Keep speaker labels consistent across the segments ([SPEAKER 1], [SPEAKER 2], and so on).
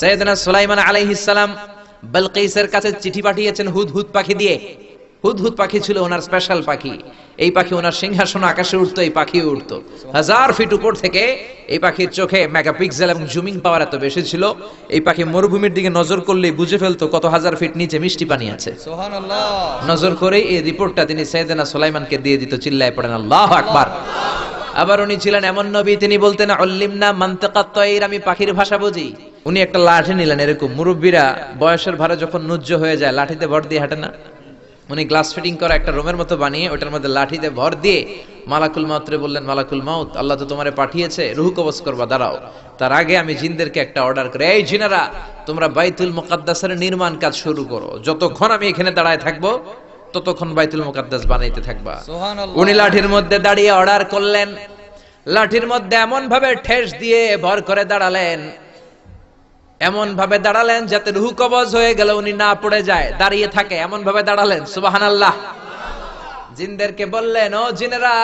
[SPEAKER 1] সৈয়দনা সুলাইমান বালকিসের কাছে চিঠি পাঠিয়েছেন হুদহুদ পাখি দিয়ে। হুদহুদ পাখি ছিল ওনার স্পেশাল পাখি। এই পাখি ওনার সিংহাসন আকাশে উঠতো এই পাখি উঠতো। হাজার ফিট উপর থেকে এই পাখির চোখে মেগাপিক্সেল এবং জুমিং পাওয়ার এত বেশি ছিল। এই পাখি মরুভূমির দিকে নজর করলে বুঝে ফেলতো কত হাজার ফিট নিচে মিষ্টি পানি আছে। নজর করে এই রিপোর্টটা তিনি সৈয়দনা সুলাইমানকে দিয়ে দিত চিল্লায় পড়েন আল্লাহ আকবার। আবার উনি ছিলেন এমন নবী তিনি বলতেন অল্লিমনা মান্তাকাত তৈর আমি পাখির ভাষা বুঝি। উনি একটা লাঠি নিলেন এরকম। মুরব্বীরা বয়সের ভারে যখন নুজ্জ হয়ে যায় লাঠিতে ভর দিয়ে হাঁটে না? উনি গ্লাস ফিটিং করা একটা রুমের মতো বানিয়ে ওটার মধ্যে লাঠিতে ভর দিয়ে মালাকুল মাউতরে বললেন মালাকুল মাউত আল্লাহ তো তোমারে পাঠিয়েছে রুহু কবজ করবা দাঁড়াও। তার আগে আমি জিনদেরকে একটা অর্ডার করে। এই জিনারা তোমরা বাইতুল মুকাদ্দাসের নির্মাণ কাজ শুরু করো। যতক্ষণ আমি এখানে দাঁড়ায় থাকব ততক্ষণ বাইতুল মুকাদ্দাস বানাইতে থাকবা। উনি লাঠির মধ্যে দাঁড়িয়ে অর্ডার করলেন। লাঠির মধ্যে এমন ভাবে ঠেস দিয়ে ভর করে দাঁড়ালেন। এমন ভাবে দাঁড়ালেন যাতে রুহু কবজ হয়ে গেল উনি না পড়ে যায়, দাঁড়িয়ে থাকে এমন ভাবে দাঁড়ালেন, সুবহানাল্লাহ। জিনদেরকে বললেন, ও জিনেরা,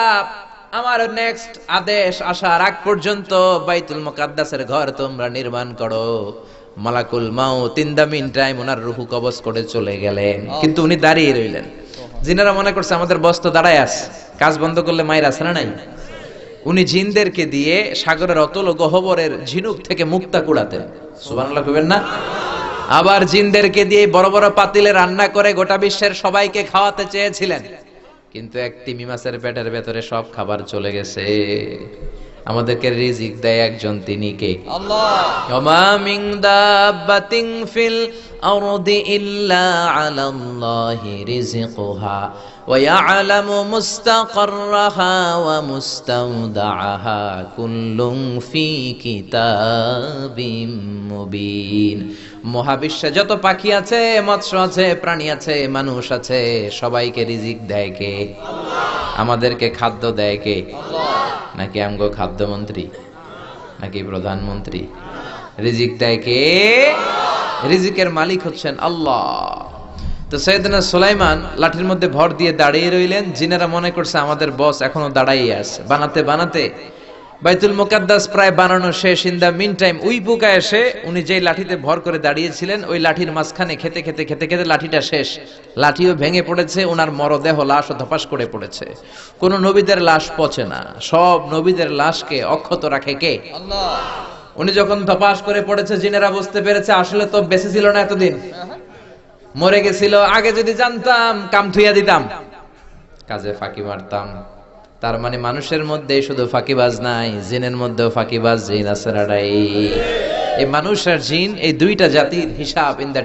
[SPEAKER 1] আমার নেক্সট আদেশ আসার আগ পর্যন্ত বাইতুল মুকাদ্দাসের ঘর তোমরা নির্মাণ করো। মালাকুল মাও তিন দামিন টাইম ওনার রুহু কবজ করে চলে গেলেন। কিন্তু উনি দাঁড়িয়ে রইলেন। জিনেরা মনে করছে, আমাদের বস্ত দাঁড়ায় আছে, কাজ বন্ধ করলে মায়ের আছে না নাই? উনি জিনদেরকে দিয়ে সাগরের অতল গহবরের ঝিনুক থেকে মুক্তা কুড়াতেন সুবানাল্লাহ কবেন না? আবার জিনদেরকে দিয়ে বড় বড় পাতিলে রান্না করে গোটা বিশ্বের সবাইকে খাওয়াতে চেয়েছিলেন। কিন্তু এক মিমাসের মাছের পেটের ভেতরে সব খাবার চলে গেছে। আমাদেরকে রিজিক দেয় একজন তিনি কে?
[SPEAKER 2] আল্লাহ।
[SPEAKER 1] ফিল الأرض إلا على الله رزقها ويعلم مستقرها ومستودعها كل في كتاب مبين মহাবিশ্বে যত পাখি আছে মৎস্য আছে প্রাণী আছে মানুষ আছে সবাইকে রিজিক দেয় কে আমাদেরকে খাদ্য দেয় কে নাকি আমগো খাদ্যমন্ত্রী নাকি প্রধানমন্ত্রী রিজিক দেয় কে রিজিকের মালিক হচ্ছেন আল্লাহ। তো সৈয়দনা সুলাইমান লাঠির মধ্যে ভর দিয়ে দাঁড়িয়ে রইলেন। জিনেরা মনে করছে আমাদের বস এখনও দাঁড়াইয়ে আছে। বানাতে বানাতে বাইতুল মুকাদ্দাস প্রায় বানানো শেষ। In the mean time we পোকা এসে উনি যেই লাঠিতে ভর করে দাঁড়িয়েছিলেন, ওই লাঠির মাঝখানে খেতে খেতে খেতে খেতে লাঠিটা শেষ। লাঠিও ভেঙে পড়েছে ওনার মরদেহ লাশ ও ধপাস করে পড়েছে। কোন নবীদের লাশ পচে না। সব নবীদের লাশকে অক্ষত রাখে কে?
[SPEAKER 2] আল্লাহ।
[SPEAKER 1] উনি যখন ধপাস করে পড়েছে, জিনেরা বুঝতে পেরেছে, আসলে তো বেঁচে ছিল না এতদিন। মরে গেছিল, আগে যদি জানতাম, কাম থুইয়া দিতাম। কাজে ফাঁকি মারতাম। তার মানে মানুষের মধ্যে শুধু ফাঁকিবাজ নাই, জিনের মধ্যেও ফাঁকিবাজ, জিন আছে এই মানুষ আর জিন, এই দুইটা জাতির হিসাব ইন দ্য